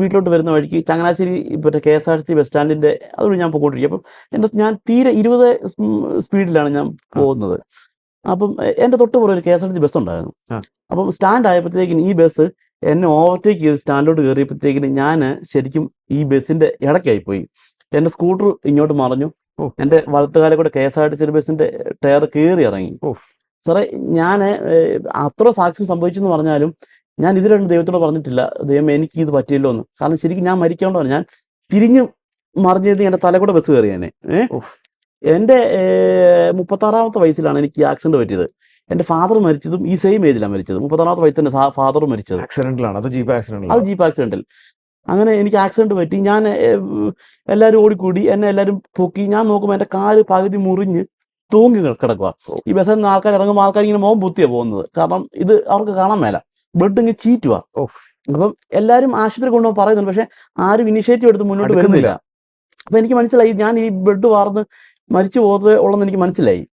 വീട്ടിലോട്ട് വരുന്ന വഴിക്ക് ചങ്ങനാശ്ശേരി മറ്റേ K S R C bus സ്റ്റാൻഡിന്റെ അതുകൊണ്ട് ഞാൻ പോയിക്കൊണ്ടിരിക്കും. അപ്പം എന്റെ ഞാൻ തീരെ ഇരുപത് സ്പീഡിലാണ് ഞാൻ പോകുന്നത്. അപ്പം എന്റെ തൊട്ട് പുറകിൽ K S R C bus ഉണ്ടായിരുന്നു. അപ്പം സ്റ്റാൻഡ് ആയപ്പോഴത്തേക്കിന് ഈ ബസ് എന്നെ ഓവർടേക്ക് ചെയ്ത് സ്റ്റാൻഡിലോട്ട് കയറിയപ്പോഴത്തേക്കിന് ഞാൻ ശരിക്കും ഈ ബസ്സിന്റെ ഇടയ്ക്കായി പോയി എന്റെ സ്കൂട്ടർ ഇങ്ങോട്ട് മറിഞ്ഞു. എന്റെ വലത്തുകാലെ കൂടെ K S R T C ബസ്സിന്റെ ടയർ കയറി ഇറങ്ങി. സാറേ ഞാൻ അത്ര സാക്ഷ്യം സംഭവിച്ചെന്ന് പറഞ്ഞാലും ഞാൻ ഇത് രണ്ട് ദൈവത്തോട് പറഞ്ഞിട്ടില്ല. ദൈവം എനിക്ക് ഇത് പറ്റിയല്ലോ എന്ന് കാരണം ശരിക്കും ഞാൻ മരിക്കേണ്ടതാണ് ഞാൻ തിരിഞ്ഞു മറിഞ്ഞത് എന്റെ തലകൂടെ ബസ് കയറി തന്നെ ഏഹ് ഉഫ്. എന്റെ മുപ്പത്താറാമത്തെ വയസ്സിലാണ് എനിക്ക് ആക്സിഡന്റ് പറ്റിയത്. എന്റെ ഫാദർ മരിച്ചതും ഈ സെയിം ഏജിലാണ് മരിച്ചത്. മുപ്പത്താറാമത്തെ വയസ്സിൽ തന്നെ ഫാദർ മരിച്ചത്. ആക്സിഡന്റിലാണ് അത് ജീപ്പ് ആക്സിഡന്റ് അത് ജീപ്പ് ആക്സിഡന്റിൽ അങ്ങനെ എനിക്ക് ആക്സിഡന്റ് പറ്റി. ഞാൻ എല്ലാവരും ഓടിക്കൂടി. എന്നെ എല്ലാവരും പൊക്കി. ഞാൻ നോക്കുമ്പോൾ എന്റെ കാൽ പകുതി മുറിഞ്ഞ് തൂങ്ങി കിടക്കുക ഈ ബസ്സിൽ നിന്ന് ആൾക്കാർ ഇറങ്ങുമ്പോൾ ആൾക്കാർ ഇങ്ങനെ മോൻ ബുത്തിയാണ് പോകുന്നത്. കാരണം ഇത് അവർക്ക് കാണാൻ മേല. ബ്ലഡ് ഇങ്ങനെ ചീറ്റുക ഓഫ്. അപ്പം എല്ലാവരും ആശുപത്രി കൊണ്ടുപോകാൻ പറയുന്നുണ്ട് പക്ഷെ ആരും ഇനിഷ്യേറ്റീവ് എടുത്ത് മുന്നോട്ട്. വരുന്നില്ല അപ്പൊ എനിക്ക് മനസ്സിലായി ഞാൻ ഈ ബ്ലഡ് വാർന്ന് മരിച്ചു പോകുന്നത് ഉള്ളെന്ന് എനിക്ക് മനസ്സിലായി